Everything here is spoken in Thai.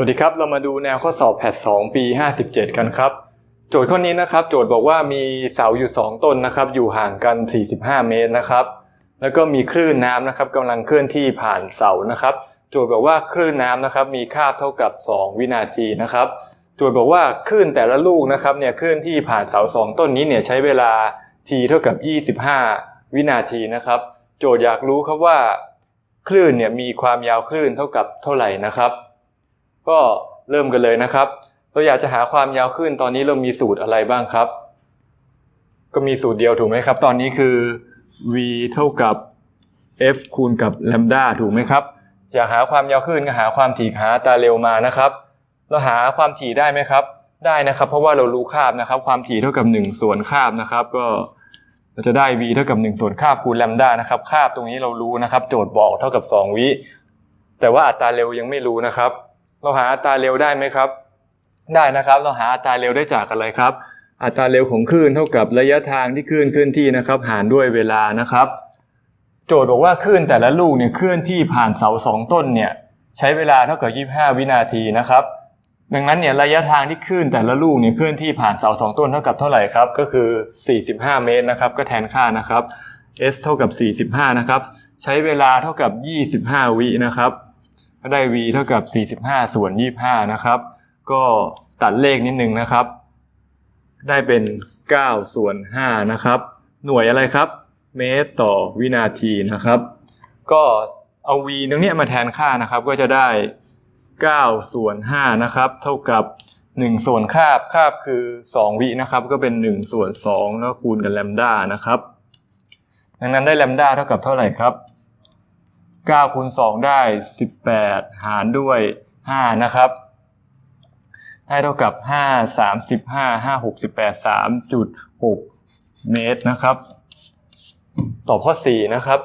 สวัสดีครับ เรามาดูแนวข้อสอบแพท2ปี 57 กันครับ โจทย์ข้อนี้นะครับ โจทย์บอกว่ามีเสาอยู่ 2 ต้นนะครับ อยู่ห่างกัน 45 เมตรนะครับ แล้วก็มีคลื่นน้ำนะครับกำลังเคลื่อนที่ผ่านเสานะครับ โจทย์บอกว่าคลื่นน้ำนะครับ มีค่าเท่ากับ 2 วินาทีนะครับ โจทย์บอกว่าคลื่นแต่ละลูกนะครับเนี่ยเคลื่อนที่ผ่านเสา 2 ต้นนี้เนี่ยใช้เวลา t เท่ากับ 25 วินาทีนะครับ โจทย์อยากรู้ครับว่า คลื่นเนี่ยมีความยาวคลื่นเท่ากับเท่าไหร่นะครับ ก็เริ่มกันเลยนะครับ เราอยากจะหาความยาวคลื่นตอนนี้เรามีสูตรอะไรบ้างครับ ก็มีสูตรเดียวถูกไหมครับ ตอนนี้คือ v เท่ากับ f คูณกับ lambda ถูกไหมครับ อยากหาความยาวคลื่นก็หาความถี่หาอัตราเร็วมานะครับ เราหาความถี่ได้ไหมครับ ได้นะครับ เพราะว่าเรารู้คาบนะครับ ความถี่เท่ากับ 1 ส่วนคาบนะครับ ก็เราจะได้ v เท่ากับ 1 ส่วนคาบคูณ lambda นะครับ คาบตรงนี้เรารู้นะครับ โจทย์บอกเท่ากับ 2 วิ แต่ว่าอัตราเร็วยังไม่รู้นะครับ เราหาอัตราเร็วได้ไหมครับ ได้นะครับ เราหาอัตราเร็วได้จากอะไรครับ อัตราเร็วของคลื่นเท่ากับระยะทางที่คลื่นเคลื่อนที่นะครับ หารด้วยเวลานะครับ โจทย์บอกว่าคลื่นแต่ละลูกเนี่ยเคลื่อนที่ผ่านเสาสองต้นเนี่ยใช้เวลาเท่ากับ 25 วินาทีนะครับ ดังนั้นเนี่ยระยะทางที่คลื่นแต่ละลูกเนี่ยเคลื่อนที่ผ่านเสาสองต้นเท่ากับเท่าไหร่ครับ ก็คือ 45 เมตรนะครับ ก็แทนค่านะครับ s เท่ากับ 45 นะครับ ใช้เวลาเท่ากับ 25 วินะครับ ก็ได้ v เท่ากับ 45 ส่วน 25 นะครับ ก็ตัดเลขนิดนึงนะครับ ได้เป็น 9 ส่วน 5 นะครับ หน่วยอะไรครับ เมตรต่อวินาทีนะครับ ก็เอา v ตรงนี้มาแทนค่านะครับ ก็จะได้ 9 ส่วน 5 นะครับ เท่ากับ 1 ส่วนคาบ คาบคือ 2 วินะครับ ก็เป็น 1 ส่วน2แล้วคูณกับแลมด้านะครับ ดังนั้นได้แลมด้าเท่ากับเท่าไหร่ครับ 9คูณ2ได้ 18 หารด้วย 5 นะครับ ได้เท่ากับ 5 35 5 68 3.6 เมตรนะครับ ตอบข้อ 4 นะครับ